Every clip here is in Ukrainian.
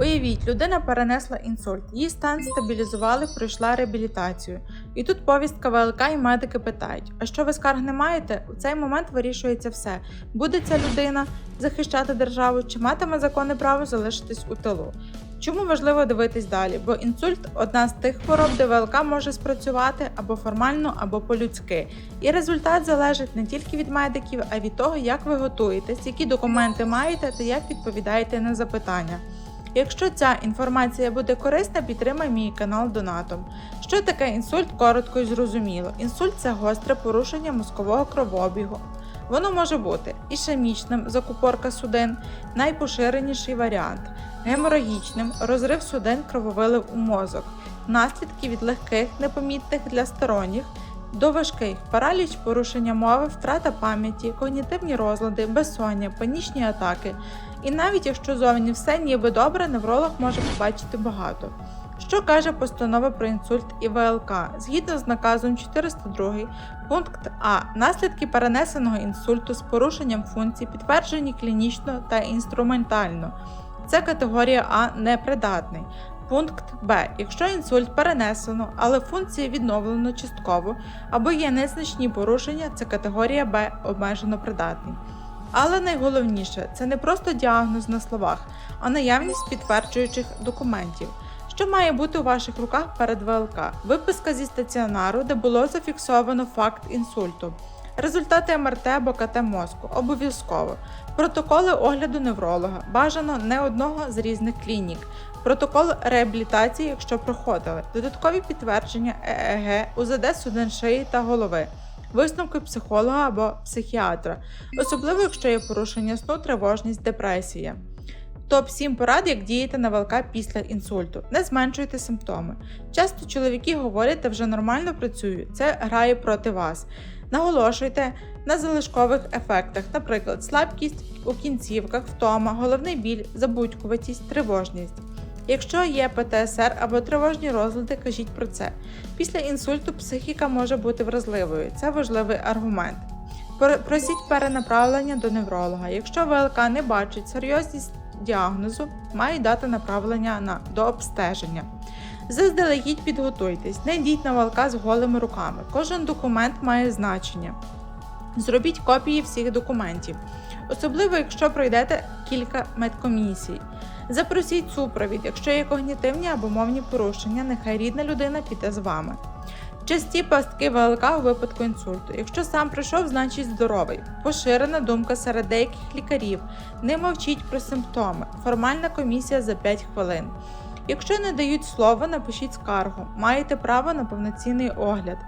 Уявіть, людина перенесла інсульт, її стан стабілізували, пройшла реабілітацію. І тут повістка ВЛК і медики питають: а що ви скарг не маєте? У цей момент вирішується все: буде ця людина захищати державу чи матиме законне право залишитись у тилу. Чому важливо дивитись далі? Бо інсульт одна з тих хвороб, де ВЛК може спрацювати або формально, або по-людськи. І результат залежить не тільки від медиків, а й від того, як ви готуєтесь, які документи маєте та як відповідаєте на запитання. Якщо ця інформація буде корисна, підтримай мій канал донатом. Що таке інсульт? Коротко і зрозуміло. Інсульт це гостре порушення мозкового кровообігу. Воно може бути ішемічним, закупорка судин, найпоширеніший варіант, геморагічним, розрив судин, крововилив у мозок, наслідки від легких, непомітних для сторонніх, до важких параліч, порушення мови, втрата пам'яті, когнітивні розлади, безсоння, панічні атаки. І навіть якщо зовні все ніби добре, невролог може побачити багато. Що каже постанова про інсульт і ВЛК? Згідно з наказом 402, пункт А. Наслідки перенесеного інсульту з порушенням функцій підтверджені клінічно та інструментально. Це категорія А непридатний. Пункт Б. Якщо інсульт перенесено, але функції відновлено частково або є незначні порушення, це категорія Б обмежено придатний. Але найголовніше це не просто діагноз на словах, а наявність підтверджуючих документів. Що має бути у ваших руках перед ВЛК? Виписка зі стаціонару, де було зафіксовано факт інсульту. Результати МРТ або КТ мозку обов'язково. Протоколи огляду невролога. Бажано не одного з різних клінік. Протокол реабілітації, якщо проходили. Додаткові підтвердження ЕЕГ, УЗД судин шиї та голови. Висновки психолога або психіатра, особливо якщо є порушення сну, тривожність, депресія. Топ 7 порад, як діяти на ВЛК після інсульту. Не зменшуйте симптоми. Часто чоловіки говорять, та вже нормально працюю, це грає проти вас. Наголошуйте на залишкових ефектах, наприклад, слабкість у кінцівках, втома, головний біль, забудькуватість, тривожність. Якщо є ПТСР або тривожні розлади, кажіть про це. Після інсульту психіка може бути вразливою. Це важливий аргумент. Просіть перенаправлення до невролога. Якщо ВЛК не бачить серйозність діагнозу, має дати направлення на до обстеження. Заздалегідь підготуйтесь, не йдіть на ВЛК з голими руками. Кожен документ має значення. Зробіть копії всіх документів, особливо якщо пройдете кілька медкомісій. Запросіть супровід, якщо є когнітивні або мовні порушення, нехай рідна людина піде з вами. Часті пастки ВЛК у випадку інсульту. Якщо сам прийшов, значить здоровий. Поширена думка серед деяких лікарів. Не мовчіть про симптоми. Формальна комісія за 5 хвилин. Якщо не дають слова, напишіть скаргу. Маєте право на повноцінний огляд.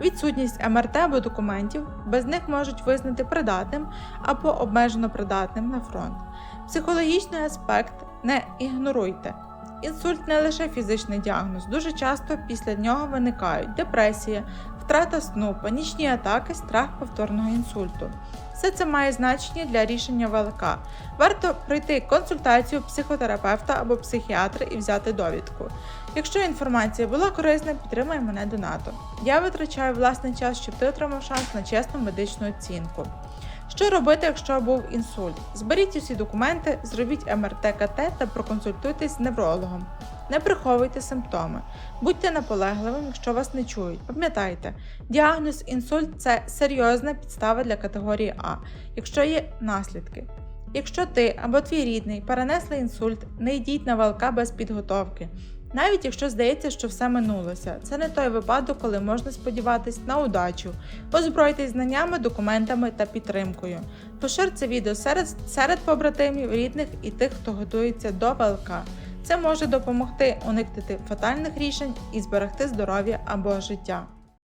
Відсутність МРТ або документів, без них можуть визнати придатним або обмежено придатним на фронт. Психологічний аспект не ігноруйте. Інсульт не лише фізичний діагноз, дуже часто після нього виникають депресія, втрата сну, панічні атаки, страх повторного інсульту. Все це має значення для рішення ВЛК. Варто пройти консультацію психотерапевта або психіатра і взяти довідку. Якщо інформація була корисна, підтримай мене донатом. Я витрачаю власний час, щоб ти отримав шанс на чесну медичну оцінку. Що робити, якщо був інсульт? Зберіть усі документи, зробіть МРТ КТ та проконсультуйтесь з неврологом. Не приховуйте симптоми. Будьте наполегливим, якщо вас не чують. Пам'ятайте, діагноз інсульт це серйозна підстава для категорії А, якщо є наслідки. Якщо ти або твій рідний перенесли інсульт, не йдіть на ВЛК без підготовки. Навіть якщо здається, що все минулося, це не той випадок, коли можна сподіватись на удачу. Озбройтесь знаннями, документами та підтримкою. Пошир це відео серед, серед побратимів, рідних і тих, хто готується до ВЛК. Це може допомогти уникнути фатальних рішень і зберегти здоров'я або життя.